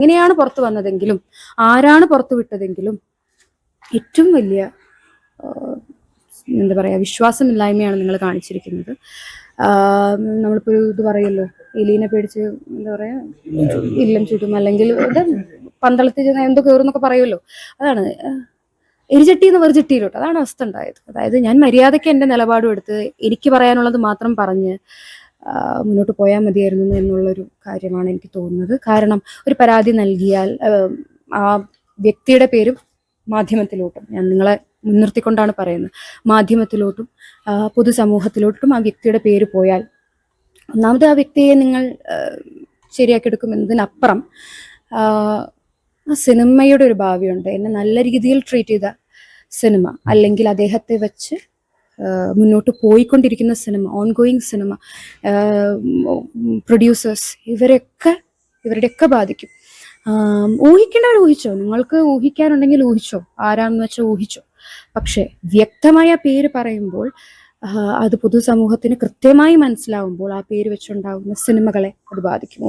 എങ്ങനെയാണ് പുറത്തു വന്നതെങ്കിലും ആരാണ് പുറത്തു വിട്ടതെങ്കിലും ഏറ്റവും വലിയ എന്താ പറയുക വിശ്വാസമില്ലായ്മയാണ് നിങ്ങൾ കാണിച്ചിരിക്കുന്നത്. നമ്മളിപ്പോൾ നമ്മളിപ്പോ ഒരു ഇത് പറയല്ലോ എലീനെ പേടിച്ച് എന്താ പറയാ ഇല്ലം ചുറ്റും അല്ലെങ്കിൽ പന്തളത്തിൽ ചെന്ന് എന്തോ കയറുന്നൊക്കെ പറയുമല്ലോ. അതാണ് ആ, എരിചട്ടിന്ന് വെറുചട്ടിയിലോട്ട് അതാണ് അവസ്ഥ ഉണ്ടായത്. അതായത് ഞാൻ മര്യാദയ്ക്ക് എന്റെ നിലപാടും എടുത്ത് എനിക്ക് പറയാനുള്ളത് മാത്രം പറഞ്ഞ് മുന്നോട്ട് പോയാൽ മതിയായിരുന്നു എന്നുള്ളൊരു കാര്യമാണ് എനിക്ക് തോന്നുന്നത്. കാരണം ഒരു പരാതി നൽകിയാൽ ആ, വ്യക്തിയുടെ പേരും മാധ്യമത്തിലോട്ടും ഞാൻ നിങ്ങളെ മുൻനിർത്തിക്കൊണ്ടാണ് പറയുന്നത് മാധ്യമത്തിലോട്ടും പൊതുസമൂഹത്തിലോട്ടും ആ വ്യക്തിയുടെ പേര് പോയാൽ ഒന്നാമത് ആ വ്യക്തിയെ നിങ്ങൾ ശരിയാക്കിയെടുക്കും എന്നതിനപ്പുറം ആ, സിനിമയുടെ ഒരു ഭാവിയുണ്ട്. എന്നെ നല്ല രീതിയിൽ ട്രീറ്റ് ചെയ്ത സിനിമ അല്ലെങ്കിൽ അദ്ദേഹത്തെ വെച്ച് മുന്നോട്ട് പോയിക്കൊണ്ടിരിക്കുന്ന സിനിമ ഓൺഗോയിങ് സിനിമ പ്രൊഡ്യൂസേഴ്സ് ഇവരൊക്കെ ഇവരുടെയൊക്കെ ബാധിക്കും. ഊഹിക്കേണ്ടവർ ഊഹിച്ചോ? നിങ്ങൾക്ക് ഊഹിക്കാനുണ്ടെങ്കിൽ ഊഹിച്ചോ? ആരാന്ന് വെച്ചാൽ ഊഹിച്ചോ? പക്ഷേ വ്യക്തമായ പേര് പറയുമ്പോൾ അത് പൊതുസമൂഹത്തിന് കൃത്യമായി മനസ്സിലാവുമ്പോൾ ആ പേര് വെച്ചുണ്ടാകുന്ന സിനിമകളെ അത് ബാധിക്കുമോ